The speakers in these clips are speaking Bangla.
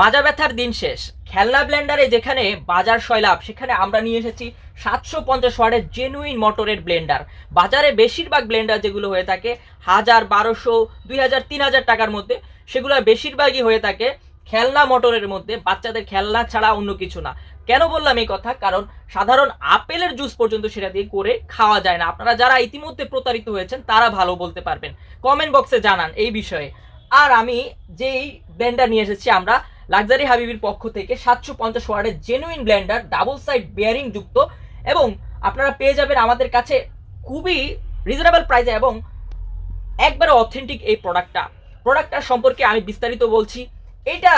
মাজা ব্যথার দিন শেষ। খেলনা ব্লেন্ডারে যেখানে বাজার সয়লাভ সেখানে আমরা নিয়ে এসেছি সাতশো পঞ্চাশ ওয়ার্ডের জেনুইন মোটরের ব্লেন্ডার বাজারে বেশিরভাগ ব্লেন্ডার যেগুলো হয়ে থাকে, হাজার বারোশো, দুই হাজার, তিন হাজার টাকার মধ্যে, সেগুলো বেশিরভাগই হয়ে থাকে খেলনা মোটরের মধ্যে, বাচ্চাদের খেলনা ছাড়া অন্য কিছু না। কেন বললাম এই কথা? কারণ সাধারণ আপেলের জুস পর্যন্ত সেটা দিয়ে করে খাওয়া যায় না। আপনারা যারা ইতিমধ্যে প্রতারিত হয়েছেন, তারা ভালো বলতে পারবেন। কমেন্ট বক্সে জানান এই বিষয়ে। আর আমি যেই ব্লেন্ডার নিয়ে এসেছি আমরা লাক্সারি হাবিবির পক্ষ থেকে সাতশো পঞ্চাশ ওয়ার্ডের genuine blender double side bearing যুক্ত এবং আপনারা পেয়ে যাবেন আমাদের কাছে খুবই রিজনেবল প্রাইসে এবং একবারে অথেন্টিক এই প্রোডাক্টটা প্রোডাক্টটার সম্পর্কে আমি বিস্তারিত বলছি। এটা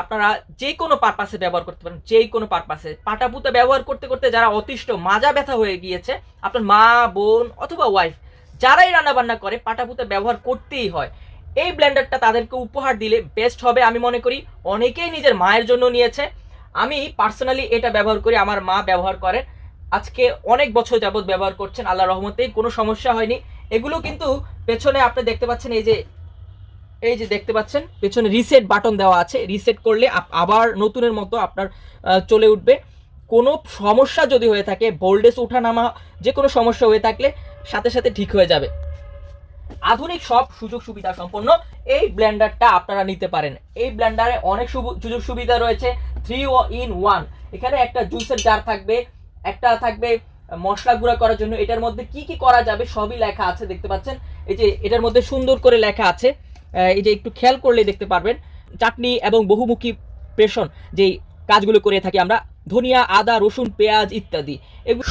আপনারা যে কোনো পারপাসে ব্যবহার করতে পারেন, যে কোনো পারপাসে পাটাপুতা ব্যবহার করতে করতে যারা অতিষ্ঠ, মাজা ব্যথা হয়ে গিয়েছে, আপনার মা, বোন অথবা ওয়াইফ যারাই রান্না বান্না করে, পাটাপুতা ব্যবহার করতেই হয়। এই ব্লেন্ডারটা তাদেরকে উপহার দিলে বেস্ট হবে আমি মনে করি। অনেকেই নিজের মায়ের জন্য নিয়েছে। আমি পার্সোনালি এটা ব্যবহার করি, আমার মা ব্যবহার করেন। আজকে অনেক বছর যাবত ব্যবহার করছেন আল্লাহ রহমতে, কোনো সমস্যা হয়নি। এগুলো কিন্তু পেছনে আপনি দেখতে পাচ্ছেন, এই যে এই যে দেখতে পাচ্ছেন, পেছনে রিসেট বাটন দেওয়া আছে। রিসেট করলে আবার নতুনের মতো আপনার চলে উঠবে। কোনো সমস্যা যদি হয়ে থাকে ভোল্টেজ ওঠানামা যে কোনো সমস্যা হয়ে থাকলে সাথে সাথে ঠিক হয়ে যাবে। আধুনিক সব সুযোগ সুবিধা সম্পন্ন এই ব্লেন্ডারটা আপনারা নিতে পারেন। এই ব্লেন্ডারে অনেক সুযোগ সুবিধা রয়েছে থ্রি ও ইন ওয়ান এখানে একটা জুসের জার থাকবে, একটা থাকবে মশলা গুঁড়া করার জন্য। এটার মধ্যে কি কি করা যাবে সবই লেখা আছে, দেখতে পাচ্ছেন? এই যে এটার মধ্যে সুন্দর করে লেখা আছে। এই যে একটু খেয়াল করলে দেখতে পারবেন, চাটনি এবং বহুমুখী প্রেষণ যেই কাজগুলো করে থাকি আমরা ধনিয়া, আদা, রসুন, পেঁয়াজ ইত্যাদি।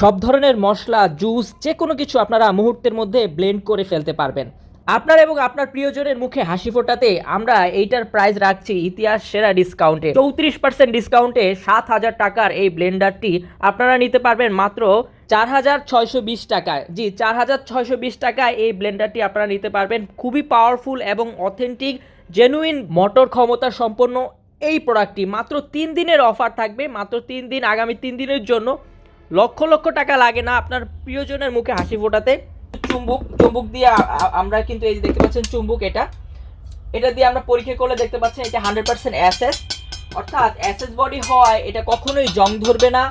সব ধরনের মশলা, জুস যে কোনো কিছু আপনারা মুহূর্তের মধ্যে ব্লেন্ড করে ফেলতে পারবেন। আপনার এবং আপনার প্রিয়জনের মুখে হাসি ফোটাতে আমরা এইটার প্রাইস রাখছি ইতিহাস সেরা ডিসকাউন্টে চৌত্রিশ পার্সেন্ট ডিসকাউন্টে সাত হাজার টাকার এই ব্লেন্ডারটি আপনারা নিতে পারবেন মাত্র চার হাজার ছয়শো বিশ টাকায়। জি, চার হাজার ছয়শো বিশ টাকায় এই ব্লেন্ডারটি আপনারা নিতে পারবেন। খুবই পাওয়ারফুল এবং অথেন্টিক জেনুইন মোটর ক্ষমতা সম্পন্ন এই প্রোডাক্টটি মাত্র তিন দিনের অফার থাকবে, মাত্র তিন দিন, আগামী তিন দিনের জন্য। লক্ষ লক্ষ টাকা লাগে না আপনার প্রিয়জনের মুখে হাসি ফোটাতে। চুম্বুক চুম্বুক দিয়ে আমরা কিন্তু এই যে দেখতে পাচ্ছেন চুম্বুক এটা। এটা দিয়ে আমরা পরীক্ষা করলে দেখতে পাচ্ছেন এটা হান্ড্রেড পার্সেন্ট অ্যাসেস অর্থাৎ অ্যাসেস বডি হয়, এটা কখনোই জং ধরবে না,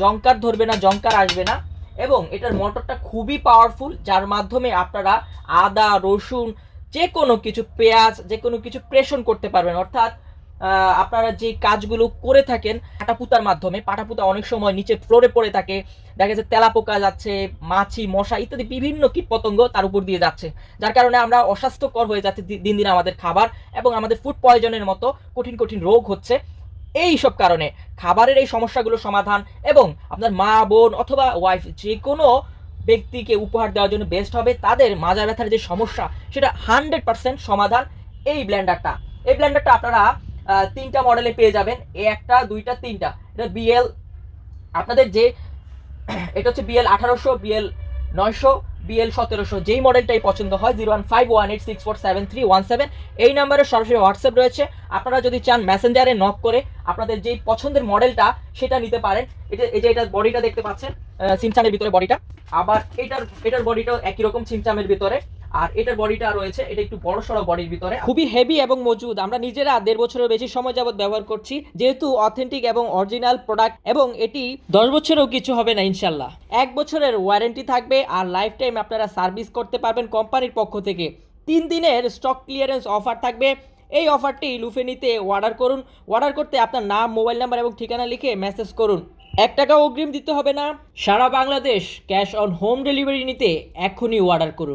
জংকার ধরবে না, জংকার আসবে না। এবং এটার মোটরটা খুবই পাওয়ারফুল যার মাধ্যমে আপনারা আদা, রসুন যে কোনো কিছু পেঁয়াজ যে কোনো কিছু প্রেশন করতে পারবেন। অর্থাৎ আপনারা যে কাজগুলো করে থাকেন, পাটাপুতার মাধ্যমে, পাটাপুতা অনেক সময় নিচে ফ্লোরে পড়ে থাকে, দেখা যাচ্ছে তেলাপোকা যাচ্ছে, মাছি, মশা ইত্যাদি বিভিন্ন কীটপতঙ্গ তার উপর দিয়ে যাচ্ছে। যার কারণে আমরা অস্বাস্থ্যকর হয়ে যাচ্ছে দিন দিন আমাদের খাবার এবং আমাদের ফুড পয়জনের মতো কঠিন কঠিন রোগ হচ্ছে। এই সব কারণে খাবারের এই সমস্যাগুলো সমাধান এবং আপনার মা, বোন অথবা ওয়াইফ যে কোনো ব্যক্তিকে উপহার দেওয়ার জন্য বেস্ট হবে, তাদের মাজা ব্যথার যে সমস্যা, সেটা হান্ড্রেড পার্সেন্ট সমাধান এই ব্ল্যান্ডারটা এই ব্ল্যান্ডারটা আপনারা তিনটা মডেলে পেয়ে যাবেন। একটা, দুইটা, তিনটা। এটা বিএল আপনাদের যে, এটা হচ্ছে বিএল আঠারোশো বিএল নয়শো বিএল সতেরোশো। যেই মডেলটাই পছন্দ হয় zero one five one eight six four seven three one seven এই নাম্বারে সরাসরি হোয়াটসঅ্যাপ রয়েছে। আপনারা যদি চান মেসেঞ্জারে নক করে আপনাদের যেই পছন্দের মডেলটা সেটা নিতে পারেন। এটা এই যে এটার বডিটা দেখতে পাচ্ছেন সিমসামের ভিতরে বডিটা আবার এটার এটার বডিটাও একই রকম সিমসামের ভিতরে। আর এটার বডিটা রয়েছে, এটা একটু বড় সড়ো বডির ভিতরে। খুবই হেভি এবং মজবুত। আমরা নিজেরা দেড় বছরের বেশি সময় যাবত ব্যবহার করছি, যেহেতু অথেন্টিক এবং অরিজিনাল প্রোডাক্ট এবং এটি দশ বছরেও কিছু হবে না, ইনশাল্লাহ। এক বছরের ওয়ারেন্টি থাকবে আর লাইফ টাইম আপনারা সার্ভিস করতে পারবেন কোম্পানির পক্ষ থেকে। তিন দিনের স্টক ক্লিয়ারেন্স অফার থাকবে। এই অফারটি লুফে নিতে অর্ডার করুন। অর্ডার করতে আপনার নাম মোবাইল নাম্বার এবং ঠিকানা লিখে মেসেজ করুন। এক টাকা অগ্রিম দিতে হবে না। সারা Bangladesh cash on home delivery নিতে এখনই অর্ডার করুন।